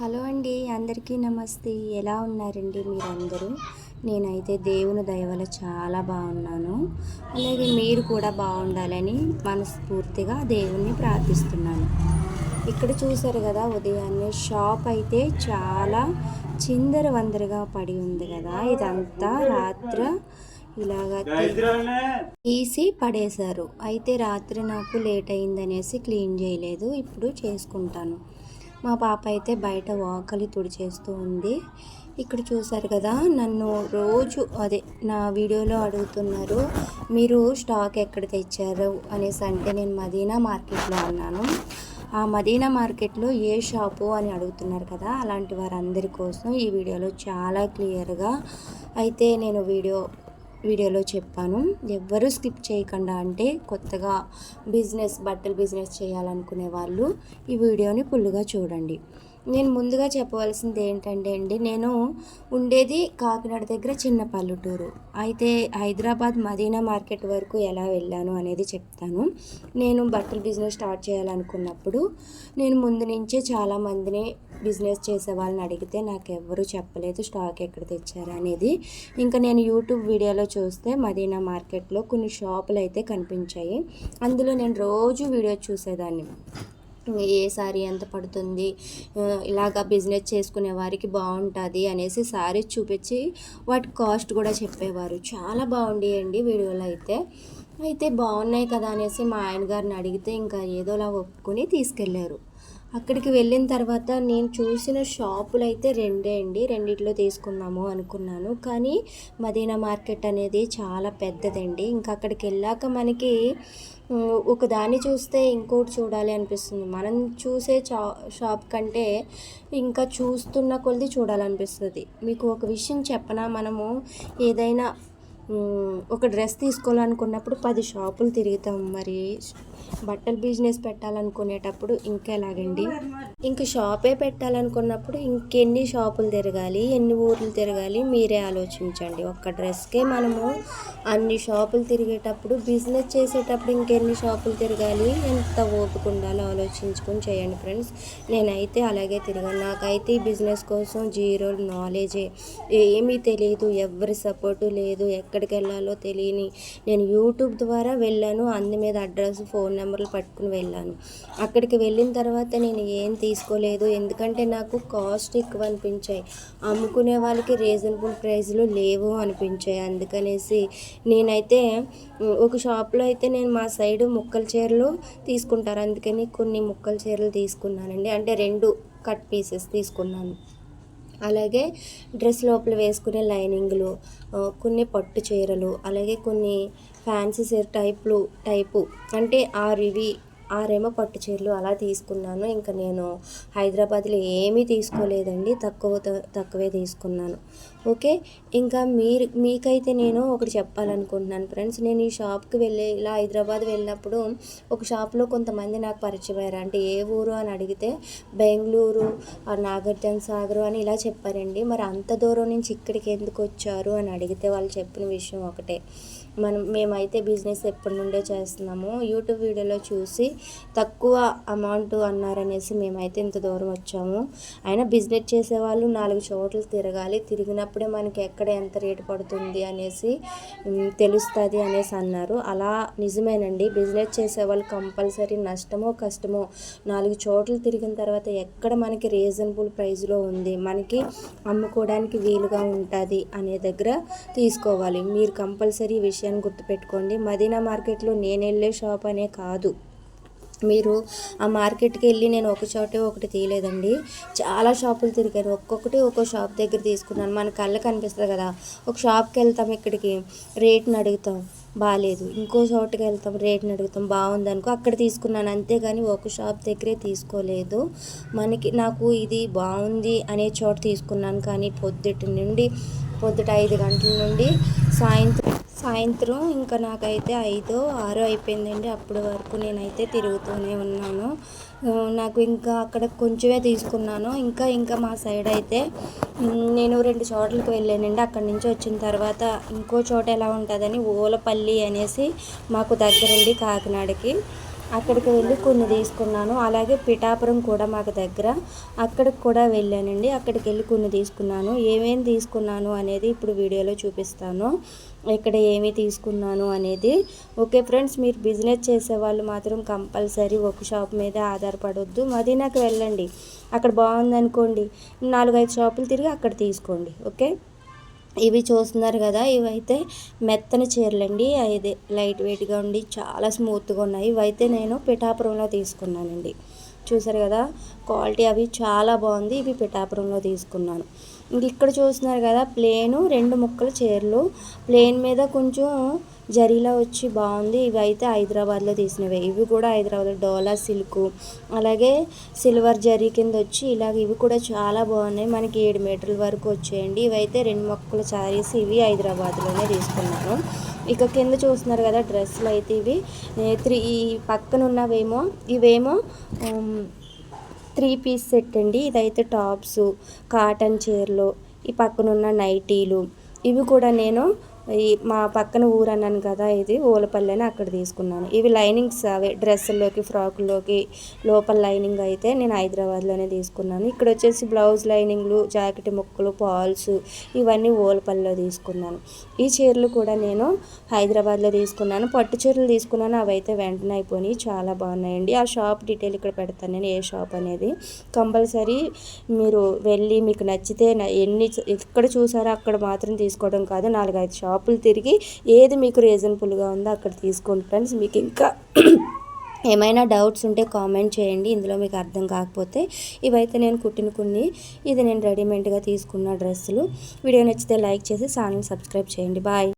Hello అండి అందరికీ నమస్తే. ఎలా ఉన్నారండి మీరందరూ? నేనైతే దేవుని దయవల చాలా బాగున్నాను. అలాగే మీరు కూడా బాగుండాలని మనస్ఫూర్తిగా దేవుణ్ణి ప్రార్థిస్తున్నాను. ఇక్కడ చూసారు కదా ఉదయాన్నే షాప్ అయితే చాలా చిందర వందరగా పడి ఉంది కదా. ఇదంతా రాత్ర ఇలాగా తీసి పడేశారు. అయితే రాత్రి నాకు లేట్ అయిందనేసి క్లీన్ చేయలేదు. ఇప్పుడు చేసుకుంటాను. మా పాప అయితే బయట వాకలి తుడిచేస్తూ ఉంది. ఇక్కడ చూసారు కదా నన్ను రోజు అదే నా వీడియోలో అడుగుతున్నారు మీరు స్టాక్ ఎక్కడ తెచ్చారు అనేసి అంటే నేను మదీనా మార్కెట్లో ఉన్నాను. ఆ మదీనా మార్కెట్లో ఏ షాపు అని అడుగుతున్నారు కదా అలాంటి వారందరి కోసం ఈ వీడియోలో చాలా క్లియర్గా అయితే నేను వీడియో వీడియోలో చెప్పాను. ఎవ్వరూ స్కిప్ చేయకుండా అంటే కొత్తగా బిజినెస్ బట్టల బిజినెస్ చేయాలనుకునే వాళ్ళు ఈ వీడియోని ఫుల్గా చూడండి. నేను ముందుగా చెప్పవలసింది ఏంటంటే అండి నేను ఉండేది కాకినాడ దగ్గర చిన్న పల్లెటూరు. అయితే హైదరాబాద్ మదీనా మార్కెట్ వరకు ఎలా వెళ్ళాను అనేది చెప్తాను. నేను బట్టల బిజినెస్ స్టార్ట్ చేయాలనుకున్నప్పుడు నేను ముందు నుంచే చాలామందిని బిజినెస్ చేసే వాళ్ళని అడిగితే నాకు ఎవ్వరూ చెప్పలేదు స్టాక్ ఎక్కడ తెచ్చారు అనేది. ఇంకా నేను యూట్యూబ్ వీడియోలో చూస్తే మదీనా మార్కెట్లో కొన్ని షాపులు అయితే కనిపించాయి. అందులో నేను రోజు వీడియో చూసేదాన్ని. ఏ సారీ ఎంత పడుతుంది? ఇలాగా బిజినెస్ చేసుకునే వారికి బాగుంటుంది అనేసి సారీ చూపించి వాటి కాస్ట్ కూడా చెప్పేవారు. చాలా బాగుండేయండి వీడియోలో అయితే. అయితే బాగున్నాయి కదా అనేసి మా ఆయన గారిని అడిగితే ఇంకా ఏదోలా ఒప్పుకొని తీసుకెళ్ళారు. అక్కడికి వెళ్ళిన తర్వాత నేను చూసిన షాపులు అయితే రెండే అండి. రెండిట్లో తీసుకున్నాము అనుకున్నాను. కానీ మదీనా మార్కెట్ అనేది చాలా పెద్దదండి. ఇంకా అక్కడికి వెళ్ళాక మనకి ఒక దాన్ని చూస్తే ఇంకోటి చూడాలి అనిపిస్తుంది. మనం చూసే చా షాప్ కంటే ఇంకా చూస్తున్న కొలది చూడాలనిపిస్తుంది. మీకు ఒక విషయం చెప్పనా? మనము ఏదైనా ఒక డ్రెస్ తీసుకోవాలనుకున్నప్పుడు పది షాపులు తిరుగుతాం మరి. బట్టల బిజినెస్ పెట్టాలనుకునేటప్పుడు ఇంకెలాగండి ఇంక షాపే పెట్టాలనుకున్నప్పుడు ఇంకెన్ని షాపులు తిరగాలి ఎన్ని ఊర్లు తిరగాలి మీరే ఆలోచించండి. ఒక్క డ్రెస్కే మనము అన్ని షాపులు తిరిగేటప్పుడు బిజినెస్ చేసేటప్పుడు ఇంకెన్ని షాపులు తిరగాలి? ఎంత ఓపిక ఉండాలో ఆలోచించుకొని చేయండి ఫ్రెండ్స్. నేనైతే అలాగే తిరిగాను. నాకైతే ఈ బిజినెస్ కోసం జీరో నాలెడ్జే. ఏమీ తెలియదు ఎవరి సపోర్టు లేదు ఎక్కడికి వెళ్ళాలో తెలియని. నేను యూట్యూబ్ ద్వారా వెళ్ళాను అందు మీద అడ్రస్ ఫోన్ నెంబర్లు పట్టుకుని వెళ్ళాను. అక్కడికి వెళ్ళిన తర్వాత నేను ఏం తీసుకోలేదు. ఎందుకంటే నాకు కాస్ట్ ఎక్కువ అనిపించాయి. అమ్ముకునే వాళ్ళకి రీజనబుల్ ప్రైస్లు లేవు అనిపించాయి. అందుకనేసి నేనైతే ఒక షాప్లో అయితే నేను మా సైడ్ ముక్కల చీరలు తీసుకుంటారు. అందుకని కొన్ని ముక్కల చీరలు తీసుకున్నానండి. అంటే రెండు కట్ పీసెస్ తీసుకున్నాను. అలాగే డ్రెస్ లోపల వేసుకునే లైనింగ్లు కొన్ని పట్టు చీరలు అలాగే కొన్ని ఫ్యాన్సీ చీర టైప్లు టైపు అంటే ఆరు ఇవి ఆరేమో పట్టు చీరలు అలా తీసుకున్నాను. ఇంకా నేను హైదరాబాద్లో ఏమీ తీసుకోలేదండి. తక్కువ తక్కువే తీసుకున్నాను. ఓకే? ఇంకా మీరు మీకైతే నేను ఒకటి చెప్పాలనుకుంటున్నాను ఫ్రెండ్స్. నేను ఈ షాప్కి వెళ్ళే ఇలా హైదరాబాద్ వెళ్ళినప్పుడు ఒక షాప్లో కొంతమంది నాకు పరిచయం అయ్యారు. అంటే ఏ ఊరు అని అడిగితే బెంగళూరు నాగార్జున సాగర్ అని ఇలా చెప్పారండి. మరి అంత దూరం నుంచి ఇక్కడికి ఎందుకు వచ్చారు అని అడిగితే వాళ్ళు చెప్పిన విషయం ఒకటే. మనం మేమైతే బిజినెస్ ఎప్పటి నుండే చేస్తున్నాము యూట్యూబ్ వీడియోలో చూసి తక్కువ అమౌంట్ అన్నారనేసి మేమైతే ఇంత దూరం వచ్చాము. అయినా బిజినెస్ చేసేవాళ్ళు నాలుగు చోట్ల తిరగాలి. తిరిగినప్పుడే మనకి ఎక్కడ ఎంత రేటు పడుతుంది అనేసి తెలుస్తుంది అనేసి అన్నారు. అలా నిజమేనండి. బిజినెస్ చేసేవాళ్ళు కంపల్సరీ నష్టమో కష్టమో నాలుగు చోట్ల తిరిగిన తర్వాత ఎక్కడ మనకి రీజనబుల్ ప్రైస్లో ఉంది మనకి అమ్ముకోవడానికి వీలుగా ఉంటుంది అనే దగ్గర తీసుకోవాలి. మీరు కంపల్సరీ విషయం విషయాన్ని గుర్తుపెట్టుకోండి. మదీనా మార్కెట్లో నేను వెళ్ళే షాప్ అనే కాదు. మీరు ఆ మార్కెట్కి వెళ్ళి నేను ఒక చోటే ఒకటి తీయలేదండి. చాలా షాపులు తిరిగాను. ఒక్కొక్కటి ఒక్కో షాప్ దగ్గర తీసుకున్నాను. మన కళ్ళు కనిపిస్తుంది కదా. ఒక షాప్కి వెళ్తాం ఇక్కడికి రేట్ని అడుగుతాం. బాగాలేదు ఇంకో చోటుకి వెళ్తాం రేట్ని అడుగుతాం. బాగుంది అనుకో అక్కడ తీసుకున్నాను. అంతేగాని ఒక షాప్ దగ్గరే తీసుకోలేదు. మనకి నాకు ఇది బాగుంది అనే చోట తీసుకున్నాను. కానీ పొద్దుటి నుండి పొద్దుట ఐదు గంటల నుండి సాయంత్రం సాయంత్రం ఇంకా నాకైతే ఐదో ఆరో అయిపోయిందండి. అప్పటి వరకు నేనైతే తిరుగుతూనే ఉన్నాను. నాకు ఇంకా అక్కడ కొంచెమే తీసుకున్నాను. ఇంకా ఇంకా మా సైడ్ అయితే నేను రెండు చోట్లకి వెళ్ళానండి. అక్కడి నుంచి వచ్చిన తర్వాత ఇంకో చోట ఎలా ఉంటుందని ఓలపల్లి అనేసి మాకు దగ్గరండి కాకినాడకి. అక్కడికి వెళ్ళి కొన్ని తీసుకున్నాను. అలాగే పిఠాపురం కూడా మాకు దగ్గర. అక్కడికి కూడా వెళ్ళానండి. అక్కడికి వెళ్ళి కొన్ని తీసుకున్నాను. ఏమేమి తీసుకున్నాను అనేది ఇప్పుడు వీడియోలో చూపిస్తాను. ఇక్కడ ఏమి తీసుకున్నాను అనేది. ఓకే ఫ్రెండ్స్ మీరు బిజినెస్ చేసే వాళ్ళు మాత్రం కంపల్సరీ ఒక షాప్ మీద ఆధారపడొద్దు. మదీనాకు వెళ్ళండి. అక్కడ బాగుందనుకోండి. నాలుగైదు షాపులు తిరిగి అక్కడ తీసుకోండి. ఓకే? ఇవి చూస్తున్నారు కదా ఇవైతే మెత్తని చీరలండి. ఇది లైట్ వెయిట్గా ఉండి చాలా స్మూత్గా ఉన్నాయి. ఇవైతే నేను పిఠాపురంలో తీసుకున్నానండి. చూసారు కదా క్వాలిటీ అవి చాలా బాగుంది. ఇవి పిఠాపురంలో తీసుకున్నాను. ఇంక ఇక్కడ చూస్తున్నారు కదా ప్లేను రెండు ముక్కల చీరలు. ప్లేన్ మీద కొంచెం జరీలా వచ్చి బాగుంది. ఇవి అయితే హైదరాబాద్లో తీసినవి. ఇవి కూడా హైదరాబాద్ డోలా సిల్క్ అలాగే సిల్వర్ జరీ కింద వచ్చి ఇలాగ ఇవి కూడా చాలా బాగున్నాయి. మనకి ఏడు మీటర్ల వరకు వచ్చేయండి. ఇవైతే రెండు మొక్కల శారీస్ ఇవి హైదరాబాద్లోనే తీసుకున్నాను. ఇక కింద చూస్తున్నారు కదా డ్రెస్సులు అయితే ఇవి. త్రీ ఈ పక్కన ఉన్నవేమో ఇవేమో త్రీ పీస్ సెట్ అండి. ఇదైతే టాప్స్ కాటన్ చీరలు ఈ పక్కనున్న నైటీలు. ఇవి కూడా నేను ఈ మా పక్కన ఊరు అన్నాను కదా ఇది ఓలపల్లి అని అక్కడ తీసుకున్నాను. ఇవి లైనింగ్స్ అవే డ్రెస్సుల్లోకి ఫ్రాకుల్లోకి లోపల లైనింగ్ అయితే నేను హైదరాబాద్లోనే తీసుకున్నాను. ఇక్కడ వచ్చేసి బ్లౌజ్ లైనింగ్లు జాకెట్ ముక్కలు పాల్స్ ఇవన్నీ ఓలపల్లిలో తీసుకున్నాను. ఈ చీరలు కూడా నేను హైదరాబాద్లో తీసుకున్నాను. పట్టు చీరలు తీసుకున్నాను అవి అయితే వెంటనే అయిపోయినాయి. చాలా బాగున్నాయండి. ఆ షాప్ డీటెయిల్ ఇక్కడ పెడతాను నేను ఏ షాప్ అనేది. కంపల్సరీ మీరు వెళ్ళి మీకు నచ్చితే ఎన్ని ఎక్కడ చూసారో అక్కడ మాత్రం తీసుకోవడం కాదు. నాలుగైదు షాప్ షాపులు తిరిగి ఏది మీకు రీజనబుల్గా ఉందో అక్కడ తీసుకోండి ఫ్రెండ్స్. మీకు ఇంకా ఏమైనా డౌట్స్ ఉంటే కామెంట్ చేయండి. ఇందులో మీకు అర్థం కాకపోతే ఇవైతే నేను కుట్టిన కొన్ని ఇది నేను రెడీమేడ్గా తీసుకున్న డ్రెస్సులు. వీడియో నచ్చితే లైక్ చేసి ఛానల్ సబ్స్క్రైబ్ చేయండి. బాయ్.